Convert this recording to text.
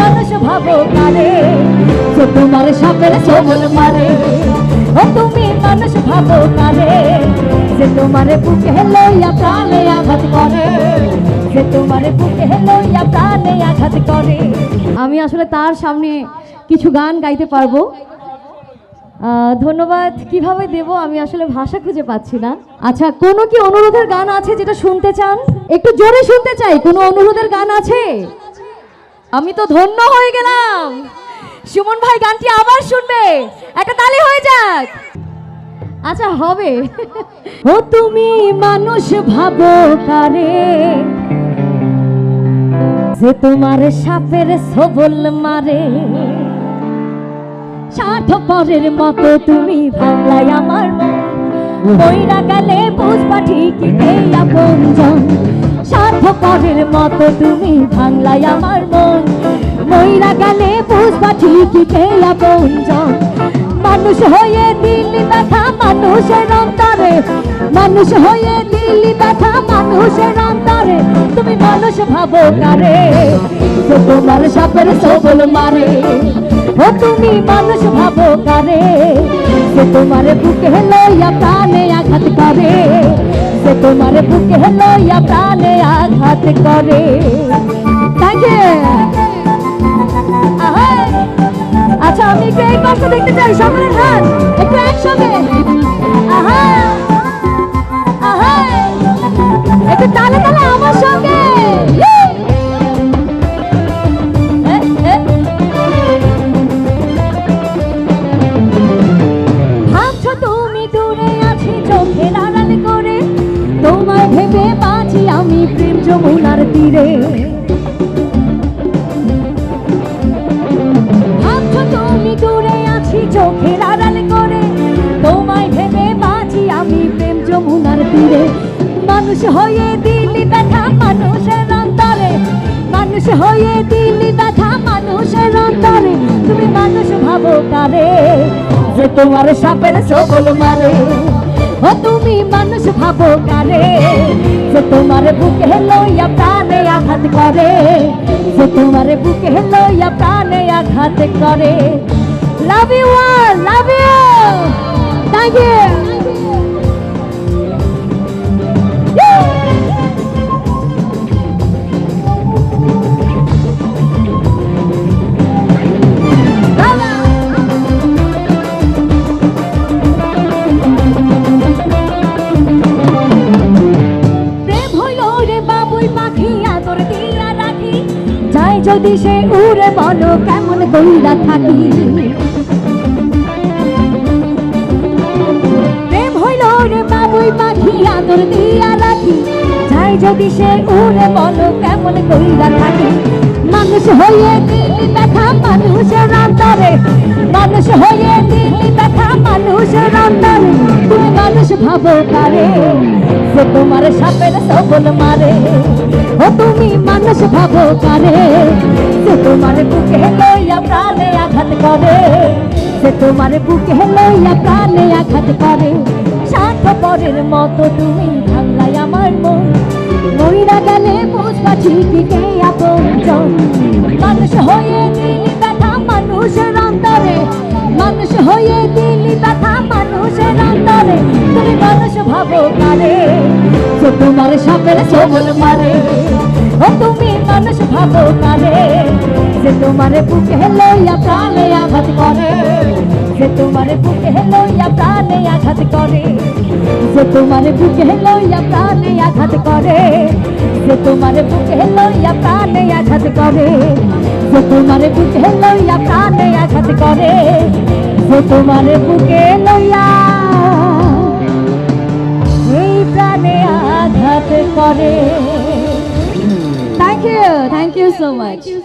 মানুষ ভাবো কারে? তোমার সবল মারে। ও তুমি মানুষ ভাবো কারে? তোমার বুকে প্রাণে আঘাত করে। তোমার বুকে প্রাণে আঘাত করে। আমি আসলে তার সামনে কিছু গান গাইতে পারব। ধন্যবাদ। কীভাবে দেব আমি আসলে ভাষা খুঁজে পাচ্ছি না। আচ্ছা কোনো কি অনুরোধের গান আছে যেটা শুনতে চান? একটু জোরে শুনতে চাই। কোনো অনুরোধের গান আছে? আমি তো ধন্য হয়ে গেলাম। সুমন ভাই গানটি আবার শুনবে। একটা তালি হয়ে যাক। আচ্ছা হবে। ও তুমি মানুষ ভাবো কারে? যে তোমার সাপের সবল মারে। স্বার্থপরের মতো তুমি ভাঙলাই আমার মন। বইরা গেলে বুঝবা ঠিকই আপনজন স্বার্থপরের মতো তুমি ভাঙলাই আমার মইরা গেলে বুঝবা ঠিকই এই আপনজন মানুষ হয়ে দিল্লি ব্যথা, মানুষের অন্তরে। মানুষ হয়ে দিল্লি ব্যথা, মানুষের অন্তরে। তুমি মানুষ ভাবো কারে? তোমার সাপের সবল মারে। ও তুমি মানুষ ভাবো কারে? সে তোমার বুকে লইয়া প্রাণে আঘাত করে। সে তোমার বুকে লইয়া প্রাণে আঘাত করে। থ্যাংক একটু এই পাশটা দেখতে চাই সকলের হাত একটু একসঙ্গে। একটু তালে তালে আমার সঙ্গে। ভেবে বাঁচি আমি প্রেম যমুনার তীরে। তুমি দূরে আছি, চোখের আড়াল করে। তোমায় ভেবে আমি প্রেম যমুনার তীরে। মানুষ হয়ে দিল্লি ব্যথা মানুষের অন্তরে। মানুষ হয়ে দিল্লি ব্যথা মানুষের অন্তরে। তুমি মানুষ ভাবো কারে? যে তোমার সাপের সবল মারে। ও তুমি মানুষ ভাবো কারে? যে তোমার বুকে লইয়া প্রাণে আঘাত করে, যে তোমার বুকে লইয়া প্রাণে আঘাত করে। Love you love you thank you যদি সে উড়ে বলো, কেমন কইরা থাকি? প্রেম হইল রে বাবুই পাখি, আদর দিয়া যাই যদি সে উড়ে বলো, কেমন কইরা থাকি? মানুষ হয়ে দিল্লি ব্যথা মানুষের অন্তরে মানুষ হয়ে দিল্লি ব্যথা মানুষের অন্তরে তুমি মানুষ ভাবো কারে? যে তোমার সাপের সবল মারে। ও তুমি মানুষ ভাবো কারে? যে তোমার বুকে লইয়া প্রাণে আঘাত করে। যে তোমার বুকে লইয়া প্রাণে আঘাত করে। স্বার্থপরের মতো তুমি ভাঙলাই আমার মন। মইরা গেলে বুঝবা ঠিকই কে আপনজন মানুষ হয়ে দিলি ব্যথা মানুষের অন্তরে। মানুষ হয়ে দিলি ব্যথা মানুষের অন্তরে। তুমি মানুষ ভাবো কারে? তোমার সাপের সবল মারে ও তুমি মানুষ ভাবো কারে, যে তোমার বুকে লইয়া প্রাণে আঘাত করে। যে তোমার বুকে লইয়া প্রাণে আঘাত করে। যে তোমার বুকে লইয়া প্রাণে আঘাত করে। যে তোমার বুকে লইয়া প্রাণে আঘাত করে। যে তোমার বুকে লইয়া প্রাণে আঘাত করে। যে তোমার বুকে আঘাত করে